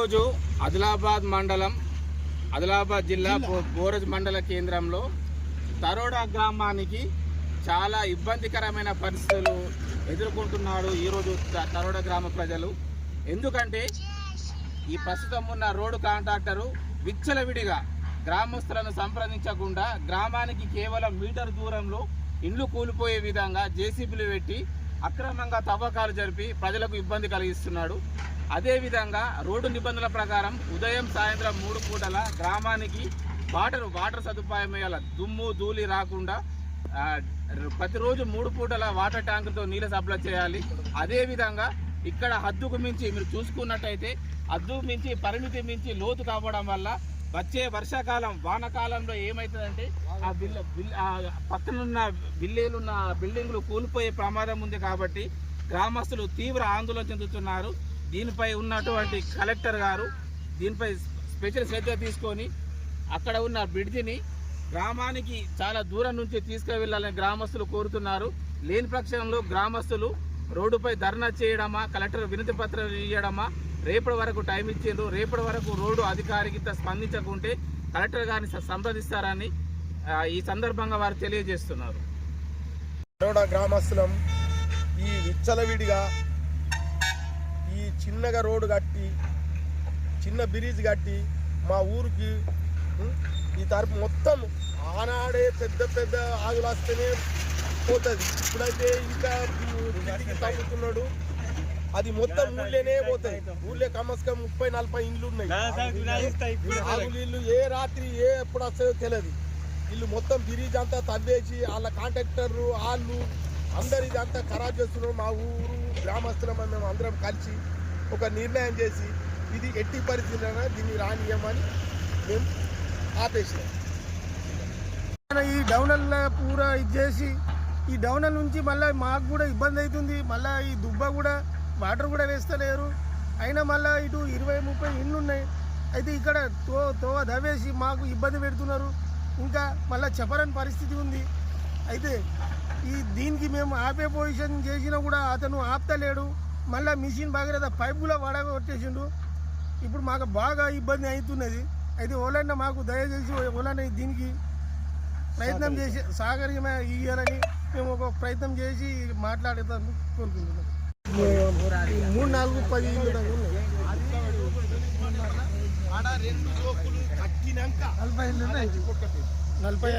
రోజు ఆదిలాబాద్ మండలం ఆదిలాబాద్ జిల్లా బోరజ్ మండల కేంద్రంలో తరోడా గ్రామానికి చాలా ఇబ్బందికరమైన పరిస్థితులు ఎదుర్కొంటున్నాడు ఈరోజు తరోడా గ్రామ ప్రజలు. ఎందుకంటే ఈ ప్రస్తుతం ఉన్న రోడ్డు కాంట్రాక్టరు విచ్చలవిడిగా గ్రామస్తులను సంప్రదించకుండా గ్రామానికి కేవలం మీటర్ దూరంలో ఇండ్లు కూలిపోయే విధంగా జేసీబీలు పెట్టి అక్రమంగా తవ్వకాలు జరిపి ప్రజలకు ఇబ్బంది కలిగిస్తున్నాడు. అదేవిధంగా రోడ్డు నిబంధనల ప్రకారం ఉదయం సాయంత్రం మూడు పూటల గ్రామానికి వాటర్ వాటర్ సదుపాయం వేయాల దుమ్ము ధూళి రాకుండా ప్రతిరోజు మూడు పూటల వాటర్ ట్యాంకుతో నీళ్ళు సప్లై చేయాలి. అదేవిధంగా ఇక్కడ హద్దుకు మించి మీరు చూసుకున్నట్టయితే హద్దుకు మించి పరిమితి మించి లోతు కావడం వల్ల వచ్చే వర్షాకాలం వానకాలంలో ఏమవుతుందంటే ఆ బిల్ బిల్ పక్కనున్న బిల్లీలున్న బిల్డింగ్లు కూలిపోయే ప్రమాదం ఉంది కాబట్టి గ్రామస్తులు తీవ్ర ఆందోళన చెందుతున్నారు. దీనిపై ఉన్నటువంటి కలెక్టర్ గారు దీనిపై స్పెషల్ శ్రద్ధ తీసుకొని అక్కడ ఉన్న బ్రిడ్జిని గ్రామానికి చాలా దూరం నుంచి తీసుకువెళ్ళాలని గ్రామస్తులు కోరుతున్నారు. లేని పక్షంలో గ్రామస్తులు రోడ్డుపై ధర్నా చేయడమా కలెక్టర్ వినతి పత్రం ఇవ్వడమా రేపటి వరకు టైం ఇచ్చిండ్రు రేపటి వరకు రోడ్డు అధికారికి స్పందించకుంటే కలెక్టర్ గారిని సంప్రదిస్తారని ఈ సందర్భంగా వారు తెలియజేస్తున్నారు. బరోడా గ్రామస్తులం ఈ విచ్చలవిడిగా చిన్నగా రోడ్డు కట్టి చిన్న బ్రిడ్జ్ కట్టి మా ఊరికి ఈ తరపు మొత్తం ఆనాడే పెద్ద పెద్ద ఆగులు వస్తేనే పోతుంది. ఇప్పుడైతే ఇంకా ఇంటికి తగ్గుతున్నాడు అది మొత్తం ఊళ్ళోనే పోతాయి ఊళ్ళో కమస్కం ముప్పై నలభై ఇండ్లు ఉన్నాయి. ఆగులు ఇల్లు ఏ రాత్రి ఏ ఎప్పుడు వస్తాయో తెలియదు వీళ్ళు మొత్తం బ్రిడ్జ్ అంతా తవ్వేసి వాళ్ళ కాంట్రాక్టర్ వాళ్ళు అందరు ఇదంతా ఖరాబ్ చేస్తున్నారు. మా ఊరు గ్రామస్తులం మేము అందరం కలిసి ఒక నిర్ణయం చేసి ఇది ఎట్టి పరిస్థితుల్లో దీన్ని రానియమని మేము ఆపేసాం ఈ డౌనల్ పూరా ఇది చేసి ఈ డౌనల్ నుంచి మళ్ళీ మాకు కూడా ఇబ్బంది అవుతుంది. మళ్ళీ ఈ దుబ్బ కూడా వాటర్ కూడా వేస్తలేరు. అయినా మళ్ళీ ఇటు ఇరవై ముప్పై ఇండ్లు ఉన్నాయి. అయితే ఇక్కడ తో తోవ దవేసి మాకు ఇబ్బంది పెడుతున్నారు. ఇంకా మళ్ళీ చెప్పరని పరిస్థితి ఉంది. అయితే ఈ దీనికి మేము ఆపే పొజిషన్ చేసినా కూడా అతను ఆపుతలేడు. మళ్ళీ మిషన్ భగీరథ పైపులో వడగొట్టేసిండు ఇప్పుడు మాకు బాగా ఇబ్బంది అవుతున్నది. అయితే ఓలన్న మాకు దయచేసి ఓలన్న దీనికి ప్రయత్నం చేసి సహకర్యమే ఇయ్యాలని మేము ఒక ప్రయత్నం చేసి మాట్లాడేదాం కోరుకుంటున్నాం మూడు నాలుగు పది నలభై నలభై